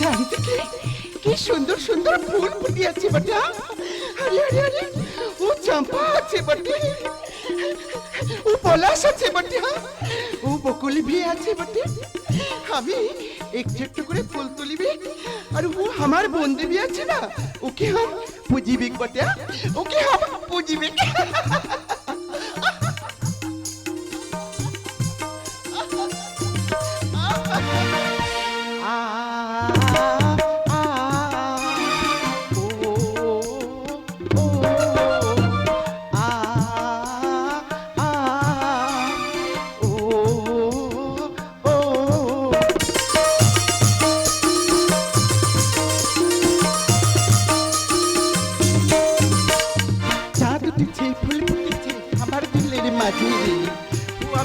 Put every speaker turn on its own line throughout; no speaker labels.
চারিদিকে কি সুন্দর সুন্দর ফুল ফুটে আছে বটে। আরে আরে আরে, ও চম্পা আছে বটে। ও পলাশ আছে বটে। ও বকুলি ভি আছে বটে। আমি একটু একটু করে ফুল তুলিবি। আর ও আমার বন্ধু আছে না, ওকে হাম পুজিবিক বটে। ওকে হাম পুজিবিক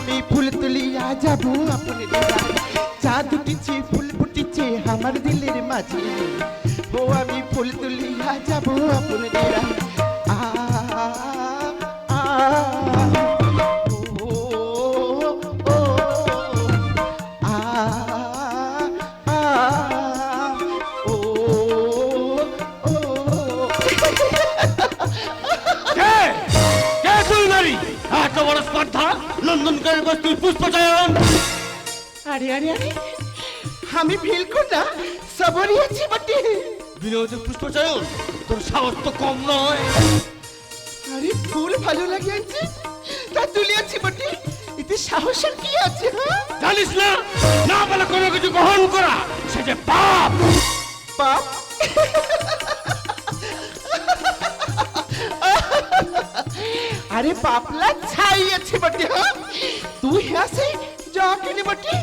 আমি ফুল তুলিয়া যাব আপনি চা দুটিছে ফুল ফুটিছে আমার দিলের মাঝে ও আমি ফুল তুলিয়া যাব আপনি
নন্দনকারের বস্তু পুষ্পচয়ন
আরে আরে আরে আমি ফিল কর না সবরই আছি বটে।
বিনোদ পুষ্পচয়ন তোর সাহস তো কম নয়।
আরে ফুল ভালো লাগে আনছি তা তুলে আছি বটে। এতে সাহসের কি আছে হ্যাঁ?
জানিস না না বলে কোনো কিছু গ্রহণ করা সে যে পাপ। পাপ?
বাপ আরে বাপলা ছাই আছে বটে হ্যাঁ? তুই হাসে যা কিনে বটে।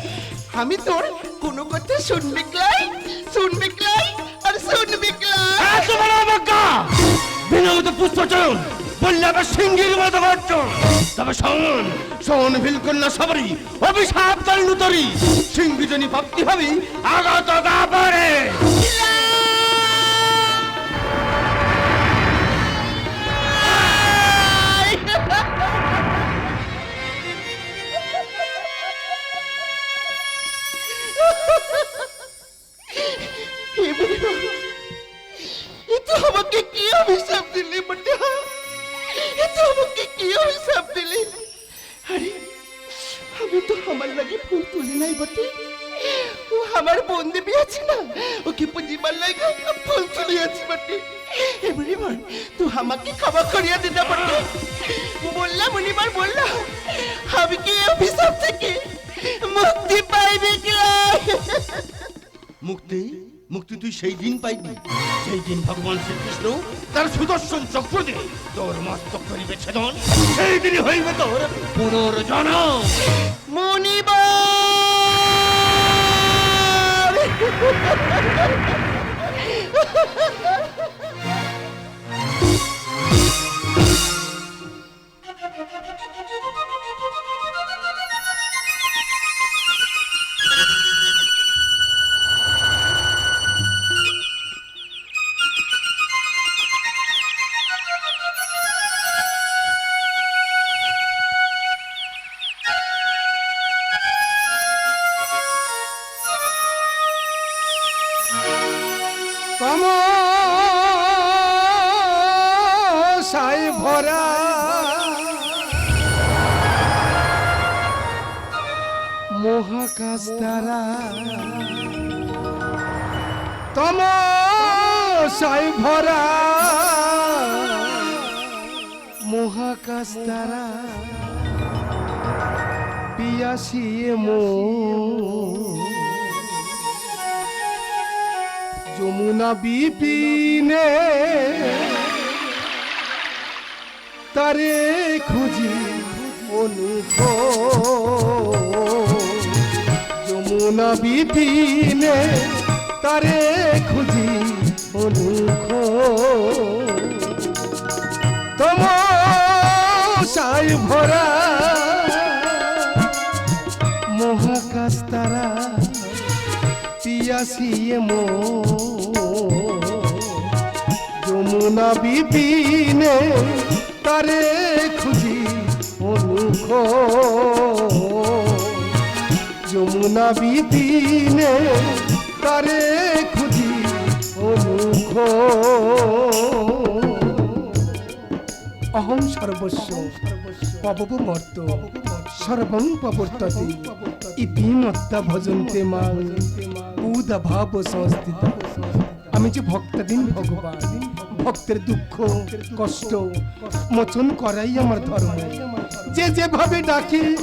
আমি তোর কোনো কথা শুনবি ক্লাই শুনবি ক্লাই আর শুনবি ক্লাই
এত বড় অবজ্ঞা বিনোদ পুষ্পচয়ন বললে আবার সিংহের মতো গর্জন তবে শোন শোন ভিলকন্যা সবরি অভিশাপ তরি সিংহজনী ভক্তি হবি আগত দাপরে
হে বুড়িমা, এ তো আমাকে কি অভিশাপ দিলি বটে এ তো আমাকে কি অভিশাপ দিলি? আরে আমি তো আমার লাগে ফুল তুলি নাই বটে। ও আমার বন্ধু বি আছে না ওকে পুজিবার লাগে ফুল তুলি আছে বটে বুড়িমা তুই আমাকে ক্ষমা করিয়া দিতে বটে। বললাম মুনিবার বললাম আমি কি অভিশাপ থেকে মুক্তি পাইবে কি
মুক্তি? মুক্তি তুই সেই দিন পাইবি। সেই দিন ভগবান শ্রীকৃষ্ণ তার সুদর্শন চক্র দিয়ে তোর মস্তক করিবে ছেদন, সেই দিনই হইবে তোর পুনর্জন্ম
মনিবার!
সাই ভরা। মহাকাশ তারা তম সাই ভরা। মহাকাশ তারা পিয়াসিয়ে মো যমুনা বিপিনে তারে খুঁজি অনুভ যমুনা বিপিনে তারে খুঁজি অনুখ তম সাই ভরা মহাকাশ তারা আসিয়ে মো। যমুনা বিপিনে তারে খুঁজি অনুখ। যমুনা বিপিনে তারে খুঁজি অনুখ। অহং সর্বস্ব পবব মর্ত সর্বং প্রবর্ততে ইতি মত্তা ভজন্তে মা। উদা ভাব সংস্থিত আমি যে ভক্তাধীন ভগবান, ভক্তের দুঃখ, কষ্ট মোচন করাই আমার ধর্ম। যে যেভাবে ডাকে,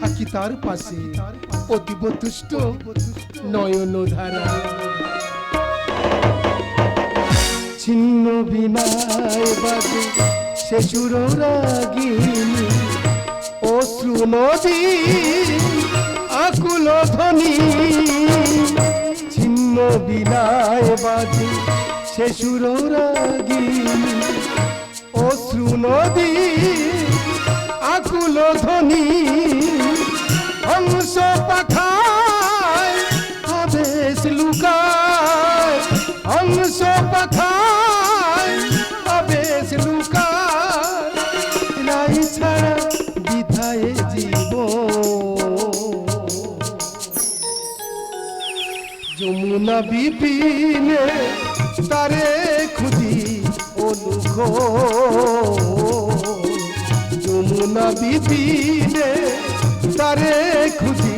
থাকি তার পাশে। অতীব তুষ্ট নয়ন ধারা। ছিন্ন বিনায় বাজে শেষুর রাগিনী। অশ্রু নদী, আকুল ধ্বনি। ছিন্ন বিনায় বাজে শেষুর রাগিনী অশ্রু নদী বিপিনে তারে খুঁজি অনুখ যমুনা বিপিনে তারে খুঁজি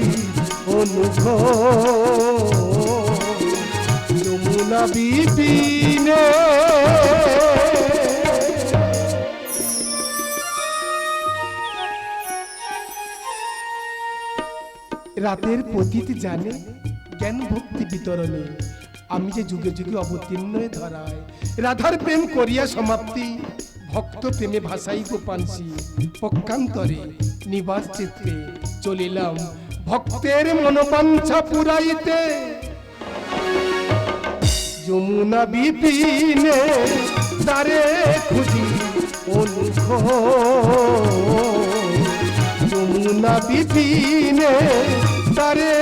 অনুখ যমুনা বিপিনে রাতের পতিত জানে জ্ঞান ভক্তি বিতরণে। আমি যে যুগে যুগে অবতীর্ণ ধরায়, রাধার প্রেম করিয়া সমাপ্তি, ভক্ত প্রেমে ভাসাই গোপানসি পক্ষান্তরে, নিবাস চিত্তে চলিলাম, ভক্তের মনোবাঞ্ছা পুরাইতে। যমুনা বিপিনে তারে খুঁজি অনুখ যমুনা বিপিনে তারে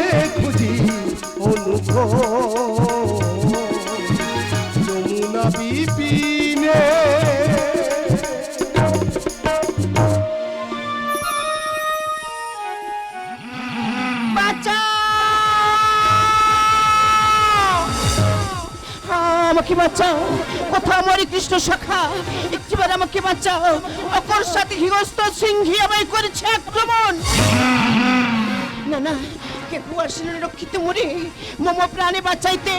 আমাকে বাঁচাও। কথা আমার কৃষ্ণ শাখা, একটিবার আমাকে বাঁচাও। অপর সাথে হিংস্ত সিংহী আমায় করেছে আক্রমণ। না না, কে কুয়াশিনের রক্ষিত মরে মম প্রাণে বাঁচাইতে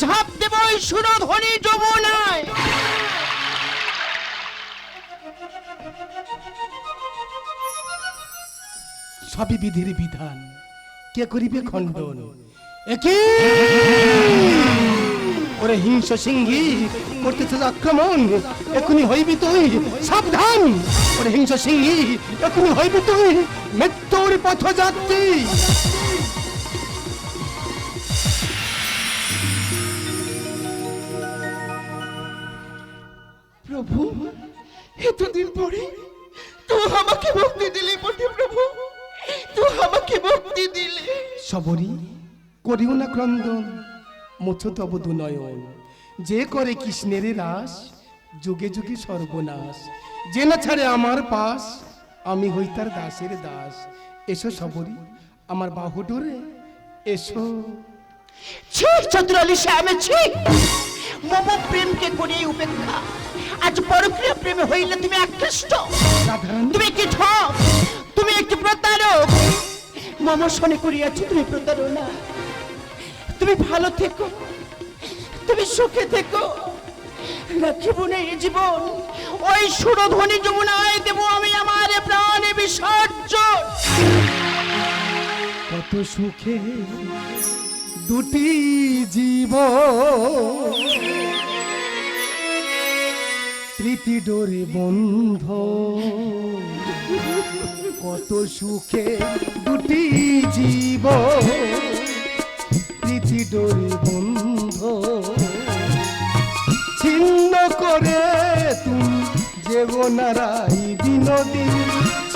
ঝাঁপ দেব ওই সুরধ্বনি যমুনায়।
সবই বিধির বিধান। কে করিবে খণ্ডন? একে? ওরে হিংস সিংহী করতেছে আক্রমণ এখনই হইবি তুই সাবধান। ওরে হিংস সিংহী এখনই হইবি তুই মৃত্যুর পথযাত্রী।
প্রভু এতদিন পরে তো আমাকে মুক্তি দিলি বটে প্রভু। তো আমাকে মুক্তি দিলি।
সবরি করিও না ক্রন্দন। মুছো তব দুনয়ন যে করে কৃষ্ণের রাস যুগে যুগে সর্বনাশ। যে না ছাড়ে আমার পাশ আমি হই তার দাসের দাস। এসো সবরি আমার বাহু ডোরে এসো।
ছি চতুরালি শ্যামে ছি। মম প্রেমকে করিয়ে উপেক্ষা। আজ পরক্রিয়া প্রেমে হইলে তুমি আকৃষ্ট। তুমি কি ঠক তুমি একটি প্রতারক। মম শনে করিয়াছ তুমি প্রতারণা। তুমি ভালো থেকো। তুমি সুখে থেকো। না এই জীবন, ওই সুরধ্বনি যমুনায় দেব আমি আমার প্রাণে বিসর্জন
কত সুখে দুটি জীব প্রীতি ডোরে বন্ধ। কত সুখে দুটি জীব ডোরে বন্ধ। ছিন্ন করে তুমি যেগো নারাই বিনোদী।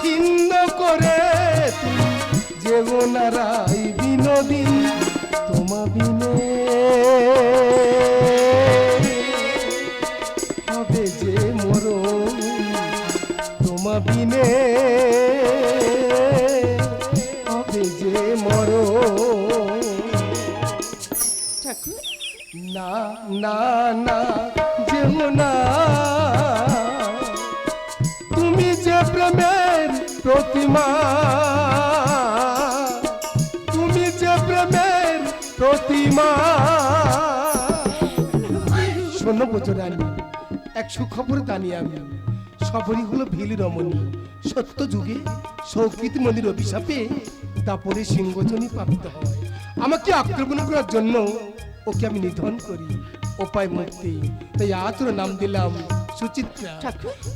ছিন্ন করে তুমি যেগো নারাই বিনোদী। না। যে প্রেমের প্রতিমা, তুমি যে প্রেমের প্রতিমা। শোনো বোঝরানি এক সুখবর জানি আমি। সবরই হলো ভিল রমণী। সত্য যুগে সৌকৃত মন্দির অভিশাপে তারপরে সিংহজনী প্রাপ্ত হয়। আমাকে আক্রমণ করার জন্য ওকে আমি নিধন করি। উপায় মুক্তি। তাই আজ ওর নাম দিলাম সুচিত্রা।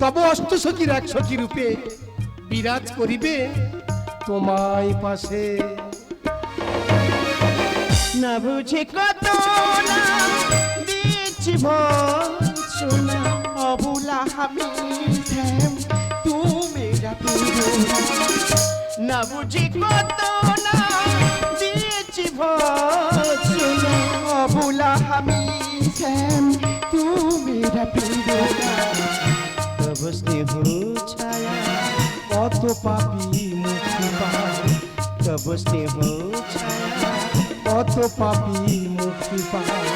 তবে অষ্ট সখীর এক সখী রূপে বিরাজ করিবে তোমায় পাশে।
না বুঝে কত ভৎসনা অবুলা আমি শ্যাম তু মেরা পিরোনা না বুঝে কত না দিয়েছি আমি শ্যাম তু মেরা পিরোনা তব স্নেহ ছায়া,
কত পাপি মুক্তি পায়।
তব স্নেহ ছায়া,
কত পাপি মুক্তি পায়।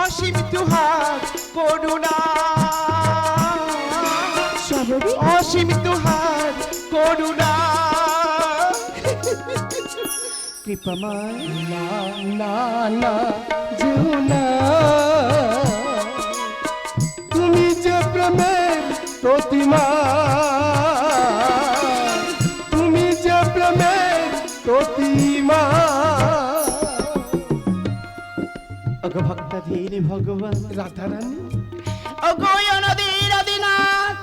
অসীম তুহার করুণা কৃপাময়।
না না না যেও না তুমি যে প্রেমের প্রতিমা তুমি যে প্রেমের প্রতিমা।
অগ ভক্তাধীর ভগবান
রাধারানী।
অগয়নদীর আদিনাথ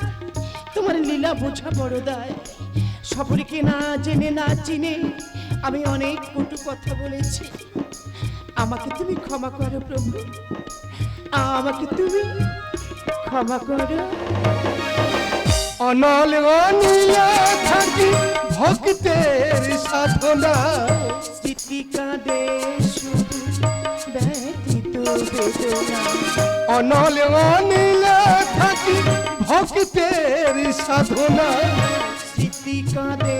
তোমার লীলা বোঝা বড় দায়। সফরকে না জেনে না চিনে আমি অনেক কটু কথা বলেছি। আমাকে তুমি ক্ষমা করো প্রভু। আমাকে তুমি ক্ষমা করো।
অনল অনিয়া থাকি ভক্তের সাধনা।
ব্যতীত বেদনা।
অনল অনিলা থাকি ভক্তের সাধনা।
স্মৃতি কাঁদে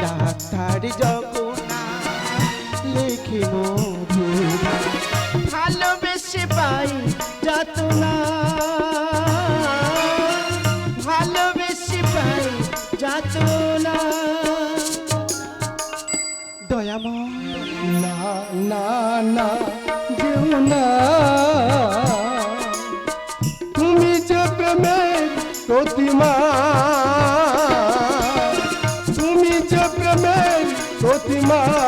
ডাক্তার জগন্নাথ, লেখে মধু ভালোবেসে পাই যত না ভালোবেসে পাই যত না দয়াময়।
না না না যেও তুমি যে প্রতিমা প্রতিমা